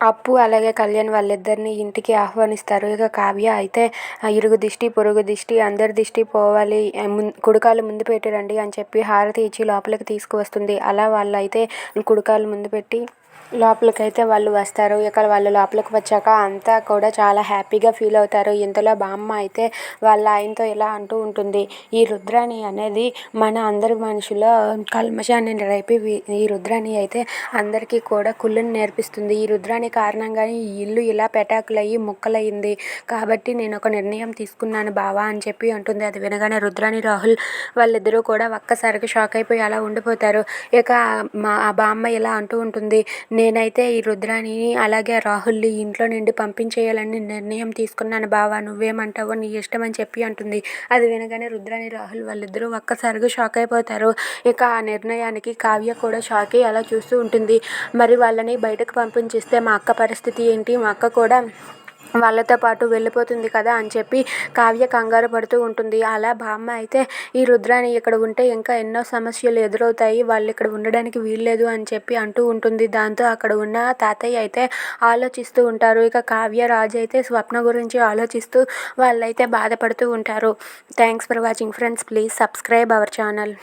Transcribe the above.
అప్పు అలాగే కళ్యాణ్ వాళ్ళిద్దరిని ఇంటికి ఆహ్వానిస్తారు. ఇక కావ్య అయితే ఇరుగు దిష్టి పొరుగు దిష్టి అందరి దిష్టి పోవాలి కుడికాలు ముందు పెట్టి రండి అని చెప్పి హారతి ఇచ్చి లోపలికి తీసుకువస్తుంది. అలా వాళ్ళు అయితే కుడికాలు ముందు పెట్టి లోపలికైతే వాళ్ళు వస్తారు. ఇక వాళ్ళు లోపలికి వచ్చాక అంతా కూడా చాలా హ్యాపీగా ఫీల్ అవుతారు. ఇంతలో బామ్మ అయితే వాళ్ళ ఆయనతో ఇలా అంటూ ఉంటుంది. ఈ రుద్రాణి అనేది మన అందరి మనుషుల కల్మషాన్ని రేపి ఈ రుద్రాణి అయితే అందరికీ కూడా కుళ్ళుని నేర్పిస్తుంది. ఈ రుద్రాణి కారణంగానే ఈ ఇల్లు ఇలా పెటాకులయ్యి ముక్కలయ్యింది. కాబట్టి నేను ఒక నిర్ణయం తీసుకున్నాను బావా అని చెప్పి అంటుంది. అది వినగానే రుద్రాణి రాహుల్ వాళ్ళిద్దరూ కూడా ఒక్కసారిగా షాక్ అయిపోయి అలా ఉండిపోతారు. ఇక మా ఆ బామ్మ ఇలా అంటూ ఉంటుంది. నేనైతే ఈ రుద్రాణిని అలాగే రాహుల్ని ఇంట్లో నుండి పంపించేయాలని నిర్ణయం తీసుకున్నాను బావా. నువ్వేమంటావో నీ ఇష్టం అని చెప్పి అంటుంది. అది వినగానే రుద్రాణి రాహుల్ వాళ్ళిద్దరూ ఒక్కసారిగా షాక్ అయిపోతారు. ఇక ఆ నిర్ణయానికి కావ్య కూడా షాక్ అయ్యి అలా చూస్తూ ఉంటుంది. మరి వాళ్ళని బయటకు పంపించేస్తే మా అక్క పరిస్థితి ఏంటి? మా అక్క కూడా వాళ్ళతో పాటు వెళ్ళిపోతుంది కదా అని చెప్పి కావ్య కంగారు పడుతూ ఉంటుంది. అలా బామ్మ అయితే ఈ రుద్రాని ఇక్కడ ఉంటే ఇంకా ఎన్నో సమస్యలు ఎదురవుతాయి. వాళ్ళు ఇక్కడ ఉండడానికి వీల్లేదు అని చెప్పి అంటూ ఉంటుంది. దాంతో అక్కడ ఉన్న తాతయ్య అయితే ఆలోచిస్తూ ఉంటారు. ఇక కావ్య రాజు అయితే స్వప్న గురించి ఆలోచిస్తూ వాళ్ళైతే బాధపడుతూ ఉంటారు. Thanks for watching friends please subscribe our channel